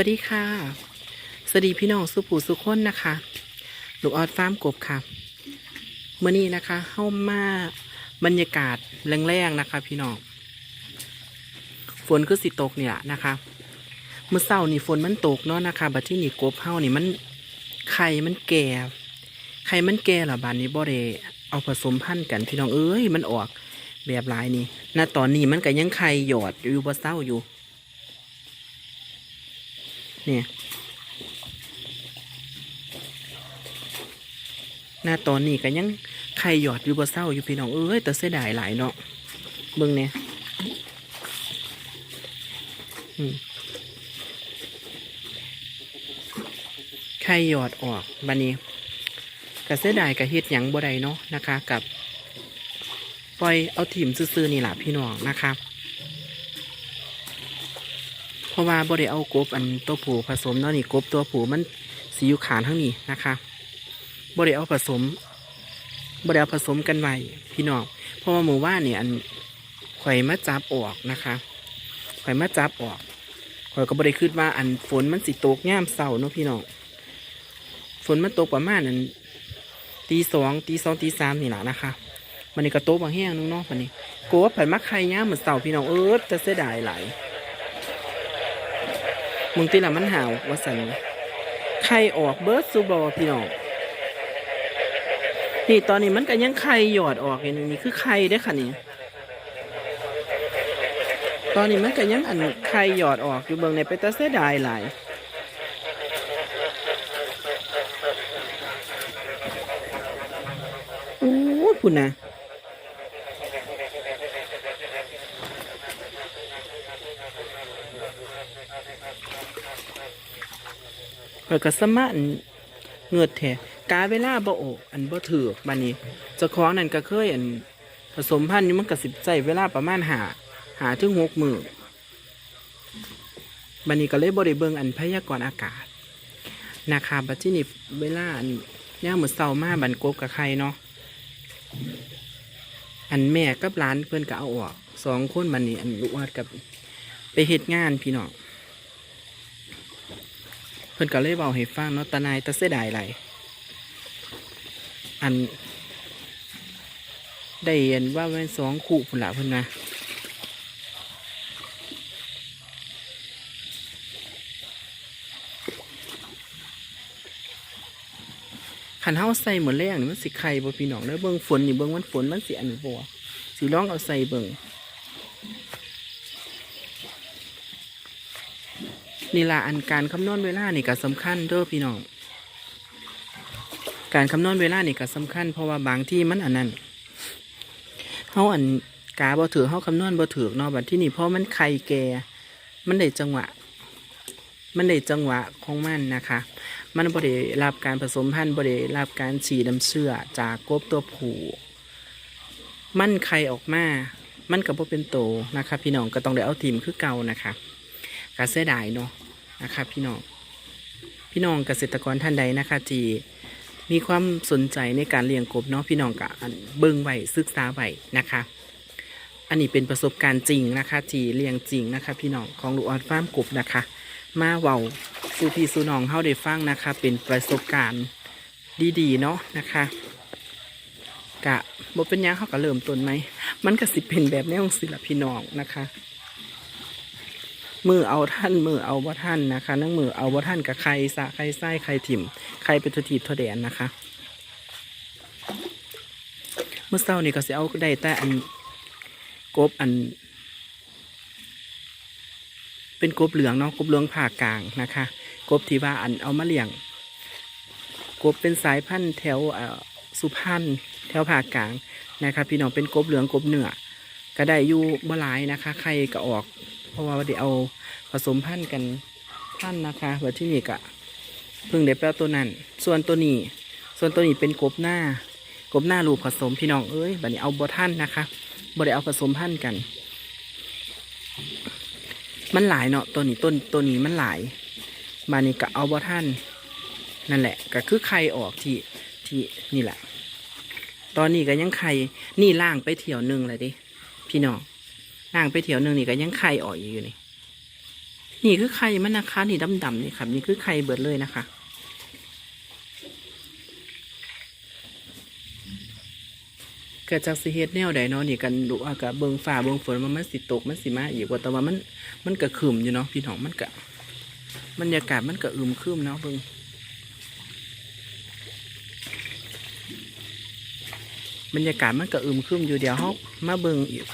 วัสดีค่ะ สวัสดีพี่น้องสุปูสุคนนะคะลูกออดฟาร์มกบค่ะเมื่อนี้นะคะเข้ามาบรรยากาศแรงๆนะคะ พี่น้องฝนคือสิตกเนี่ยนะคะเมื่อเช้านี่ฝนมันตกเนาะนะคะบัดที่นี่กบเฮานี่มันไข่มันแก่ไข่มันแก่ละบานนี้บ่ได้เอาผสมพันธุ์กันพี่น้องเอ้ยมันออกแบบหลายนี่ณตอนนี้มันก็ยังไข่หยอดอยู่บ่เศร้าอยู่ เนี่ย หน้าตอนนี้ก็ยังไข่หยอดอยู่บ่เศร้าอยู่พี่น้องเอ้ยแต่เสียดายหลายเนาะเบิ่งเนี่ยไข่หยอดออกบันนี้ก็เสียดายก็เฮ็ดหยังบ่ได้เนาะนะคะ กับ ปล่อยเอาถิ่มซื่อๆนี่แหละพี่น้องนะคะ ราะว่าบ่ได้เอากบอันตัวผูผสมเนาะนี่กบตัวผูมันสีอยู่ขานทั้งนี้นะคะบ่ได้เอาผสมบ่ได้เอาผสมกันไว้พี่น้องเพราะว่าหมู่ว่านเนี่ยอันข่อยมาจับออกนะคะข่อยมาจับออกข่อยก็บ่ได้คิดว่าอันฝนมันสิตกย่ามเสาเนาะพี่น้องฝนมันตกประมาณอันตีสองตีสองตีสามนี่แหละนะคะมันนี่ก็โตบางแห้งนึงเนาะมันนี่กลัวผันมาไข่ย่ามเหมือนเสาพี่น้องเออจะเสียดายหลาย มึงตีละมันหาวว่าสันไข่ออกเบิร์ดซูบอพี่น้องนี่ตอนนี้มันก็ยังไข่หยอดออกอย่างนี้คือไข่ได้ค่ะนี่ตอนนี้มันก็ยังอันไข่หยอดออกอยู่เบิ่งในไปตาเสียดายหลายโอ้ยพุ่นนะ ข่อยก็สมาอันเงือดแท้กาเวลาบ่โอกอันบ่ถือกบัดนี้เจ้าของนั่นก็เคยอันผสมพันธุ์นี่มันก็สิใช้เวลาประมาณหาหาถึงหกมื้อบัดนี้ก็เลยบ่ได้เบิ่งอันพยากรณ์อากาศนะคะบัดที่นี่เวลาอันย่ามมื้อเช้ามาบันกบกับใครเนาะอันแม่กับหลานเพิ่อนก็เอาออกสองคนบัดนี้อันลูกวาดกับไปเฮ็ดงานพี่น้อง เพิ่นก็เลยเบาให้ฟังเนาะตานายตาเสียดายไหลอัน ได้เห็นว่าเป็นสองคู่พุ่นละเพิ่นนะขันเฮาใส่หมดแรงนี่มันสิไข่บ่พี่น้องเด้อเบิ่งฝนนี่เบิ่งมันฝนมันสิอันนี้บ่วะสิลองเอาใส่เบิ่ง นี่ละอันการคำนวณเวลานี่ก็สำคัญเด้อพี่น้อง การคำนวณเวลานี่ก็สำคัญ เพราะว่าบางที่มันอันนั้นเฮาอันกาบ่ถือเฮาคำนวณบ่ถือเนาะบัดที่นี่เพราะมันไข่แก่ มันได้จังหวะ มันได้จังหวะของมันนะคะ มันบ่ได้รับการผสมพันธุ์บ่ได้รับการฉีดน้ำเชื่อจากกบตัวผู้มันไข่ออกมา มันก็บ่เป็นโตนะคะ พี่น้องก็ต้องได้เอาทีมคือเก่านะคะกเสียดายเนาะ นะคะพี่น้องพี่น้องเกษตรกรท่านใดนะคะที่มีความสนใจในการเลี้ยงกบเนาะพี่น้องกะเบิ่งไว้ศึกษาไว้นะคะ อันนี้เป็นประสบการณ์จริงนะคะที่เลี้ยงจริงนะคะ พี่น้องของลูกออดฟาร์มกบนะคะ มาเว้าสู่พี่สู่น้องเฮาได้ฟังนะคะ เป็นประสบการณ์ดีๆเนาะนะคะกะบ่เป็นยังเขาก็เริ่มต้นไหม มันก็สิเป็นแบบแนวศิลปพี่น้องนะคะ มือเอาท่านมือเอาบ่ท่านนะคะนั่งมือเอาบ่ท่านกับใครสะใครไส้ใครถิ่มใครเป็นทุทีบทอแดนนะคะเมื่อเช้านี่ก็สิเอาได้แต่อันกบอัน เป็นกบเหลืองเนาะกบเหลืองผ่ากลางนะคะ กบที่ว่าอันเอามาเลี้ยง กบเป็นสายพันธุ์แถวอ่อสุพรรณแถวผ่ากลางนะคะ พี่น้องเป็นกบเหลืองกบเหนือก็ได้อยู่บ่หลายนะคะ ใครก็ออก ราะว่าเดี๋ยวเอาผสมพันธุ์กันพันธุ์นะคะแบบที่นี่กะเพิ่งได้แปลตัวนั้น ส่วนตัวนี้ ส่วนตัวนี้เป็นกบหน้ากบหน้าลูกผสมพี่น้องเอ้ยแบบนี้เอาบท่านนะคะบ่ได้เอาผสมพันธุ์กัน มันหลายเนาะตัวนี้ต้นตัวนี้มันหลายบานนี้ก็เอาบท่านนั่นแหละ ก็คือไข่ออกที่ที่นี่แหละ ตอนนี้ก็ยังไข่นี่ล่างไปเที่ยวหนึ่งเลยดิพี่น้อง ล่างไปเที่ยวหนึ่งนี่ก็ยังไข่ออกอยู่นี่ นี่คือไข่มันนะคะนี่ดำๆนี่ครับ นี่คือไข่เบิดเลยนะคะ เกิดจากสิเฮ็ดแนวใดเนาะนี่กันดูอากาศเบิงฟ้าเบิงฝนว่ามันสิตกมันสิมาอีกว่าแต่ว่ามันมันก็ครึมอยู่เนาะพี่น้องมันก็บรรยากาศมันก็อึมครึมเนาะเบิ่งบรรยากาศมันก็อึมครึมอยู่เดี๋ยวเฮามาเบิ่งอีก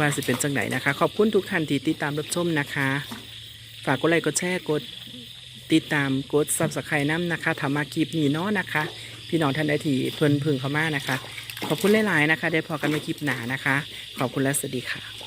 ว่าสิเป็นจังไหนนะคะ ขอบคุณทุกท่านที่ติดตามรับชมนะคะ ฝากกดไลค์กดแชร์กดติดตามกดซับสไครต์น้ำนะคะทำมาคลิปนี้เนาะนะคะ พี่น้องท่านใดที่เพิ่นพึงเข้ามานะคะ ขอบคุณหลายๆนะคะ ได้พอกันในคลิปหนานะคะ ขอบคุณและสวัสดีค่ะ